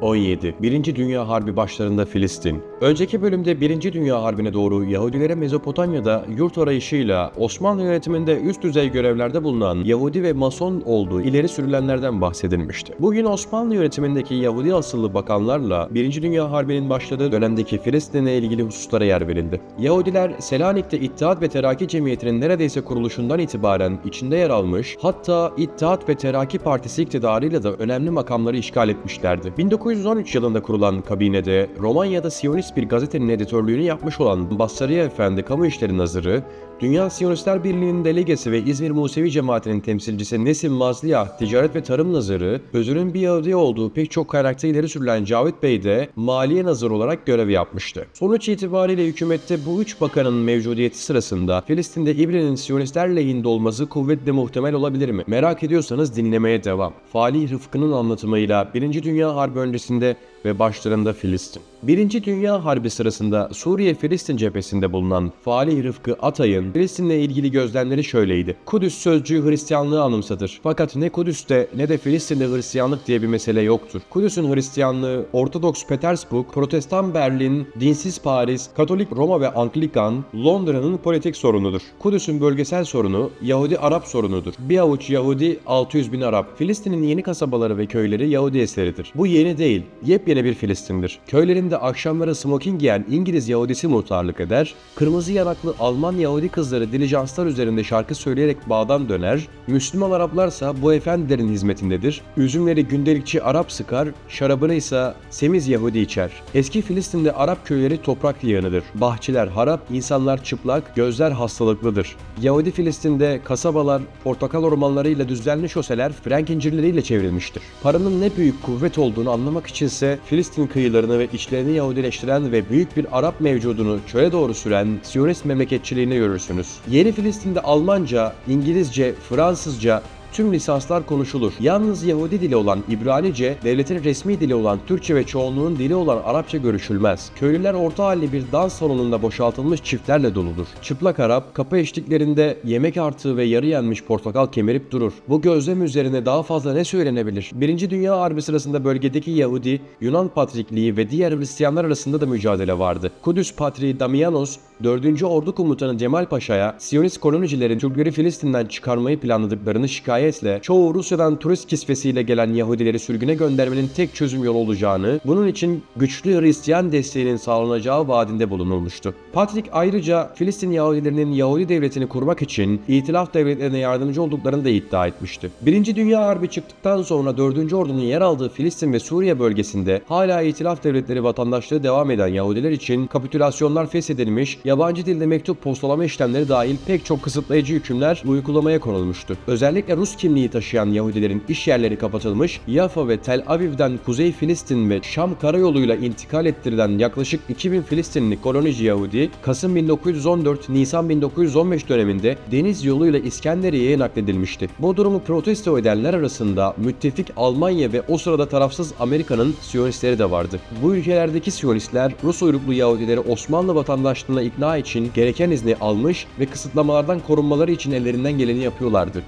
17. Birinci Dünya Harbi başlarında Filistin. Önceki bölümde Birinci Dünya Harbi'ne doğru Yahudilere Mezopotamya'da yurt arayışıyla Osmanlı yönetiminde üst düzey görevlerde bulunan Yahudi ve Mason olduğu ileri sürülenlerden bahsedilmişti. Bugün Osmanlı yönetimindeki Yahudi asıllı bakanlarla Birinci Dünya Harbi'nin başladığı dönemdeki Filistin'le ilgili hususlara yer verildi. Yahudiler Selanik'te İttihat ve Terakki Cemiyeti'nin neredeyse kuruluşundan itibaren içinde yer almış, hatta İttihat ve Terakki Partisi iktidarıyla da önemli makamları işgal etmişlerdi. 1913 yılında kurulan kabinede Romanya'da Siyonist bir gazetenin editörlüğünü yapmış olan Bassariye Efendi Kamu İşleri Nazırı, Dünya Siyonistler Birliği'nin delegesi ve İzmir Musevi Cemaati'nin temsilcisi Nesim Mazliyah, Ticaret ve Tarım Nazırı, özünün bir Yahudi olduğu pek çok kaynakta ileri sürülen Cavit Bey de Maliye Nazırı olarak görev yapmıştı. Sonuç itibariyle hükümette bu üç bakanın mevcudiyeti sırasında Filistin'de İbre'nin Siyonistler lehinde olması kuvvetle muhtemel olabilir mi? Merak ediyorsanız dinlemeye devam. Falih Rıfkı'nın anlatımıyla 1. Dünya Harbi öncesinde ve başlarında Filistin. Birinci Dünya Harbi sırasında Suriye-Filistin cephesinde bulunan Falih Rıfkı Atay'ın Filistin'le ilgili gözlemleri şöyleydi. Kudüs sözcüğü Hristiyanlığı anımsatır. Fakat ne Kudüs'te ne de Filistin'de Hristiyanlık diye bir mesele yoktur. Kudüs'ün Hristiyanlığı Ortodoks Petersburg, Protestan Berlin, dinsiz Paris, Katolik Roma ve Anglikan, Londra'nın politik sorunudur. Kudüs'ün bölgesel sorunu Yahudi-Arap sorunudur. Bir avuç Yahudi 600 bin Arap. Filistin'in yeni kasabaları ve köyleri Yahudi eseridir. Bu yeni değil, yepyeni bir Filistin'dir. Köylerinde akşamları smoking giyen İngiliz Yahudisi muhtarlık eder, kırmızı yanaklı Alman Yahudi kızları dilijanslar üzerinde şarkı söyleyerek bağdan döner, Müslüman Araplarsa bu efendilerin hizmetindedir, üzümleri gündelikçi Arap sıkar, şarabını ise semiz Yahudi içer. Eski Filistin'de Arap köyleri toprak yığınıdır. Bahçeler harap, insanlar çıplak, gözler hastalıklıdır. Yahudi Filistin'de kasabalar portakal ormanlarıyla düzenli şoseler Frank incirleriyle çevrilmiştir. Paranın ne büyük kuvvet olduğunu anlamak içinse Filistin kıyılarını ve içlerini Yahudileştiren ve büyük bir Arap mevcudunu çöle doğru süren Siyonist memleketçiliğini görürsünüz. Yeni Filistin'de Almanca, İngilizce, Fransızca, tüm lisanslar konuşulur. Yalnız Yahudi dili olan İbranice, devletin resmi dili olan Türkçe ve çoğunluğun dili olan Arapça görüşülmez. Köylüler orta halli bir dans salonunda boşaltılmış çiftlerle doludur. Çıplak Arap, kapı eşliklerinde yemek artığı ve yarı yenmiş portakal kemirip durur. Bu gözlem üzerine daha fazla ne söylenebilir? Birinci Dünya Harbi sırasında bölgedeki Yahudi, Yunan Patrikliği ve diğer Hristiyanlar arasında da mücadele vardı. Kudüs Patriği Damianos, 4. Ordu Komutanı Cemal Paşa'ya Siyonist kolonicilerin Türkleri Filistin'den çıkarmayı planladıklarını şikayetle çoğu Rusya'dan turist kisvesiyle gelen Yahudileri sürgüne göndermenin tek çözüm yolu olacağını, bunun için güçlü Hristiyan desteğinin sağlanacağı vaadinde bulunulmuştu. Patrik ayrıca Filistin Yahudilerinin Yahudi devletini kurmak için İtilaf devletlerine yardımcı olduklarını da iddia etmişti. Birinci Dünya Harbi çıktıktan sonra 4. Ordu'nun yer aldığı Filistin ve Suriye bölgesinde hala İtilaf devletleri vatandaşlığı devam eden Yahudiler için kapitülasyonlar feshedilmiş, yabancı dilde mektup postalama işlemleri dahil pek çok kısıtlayıcı hükümler uygulamaya konulmuştu. Özellikle Rus kimliği taşıyan Yahudilerin iş yerleri kapatılmış, Yafa ve Tel Aviv'den Kuzey Filistin ve Şam karayoluyla intikal ettirilen yaklaşık 2000 Filistinli kolonici Yahudi, Kasım 1914, Nisan 1915 döneminde deniz yoluyla İskenderiye'ye nakledilmişti. Bu durumu protesto edenler arasında müttefik Almanya ve o sırada tarafsız Amerika'nın Siyonistleri de vardı. Bu ülkelerdeki Siyonistler Rus uyruklu Yahudileri Osmanlı vatandaşlığına ikna için gereken izni almış ve kısıtlamalardan korunmaları için ellerinden geleni yapıyorlardı.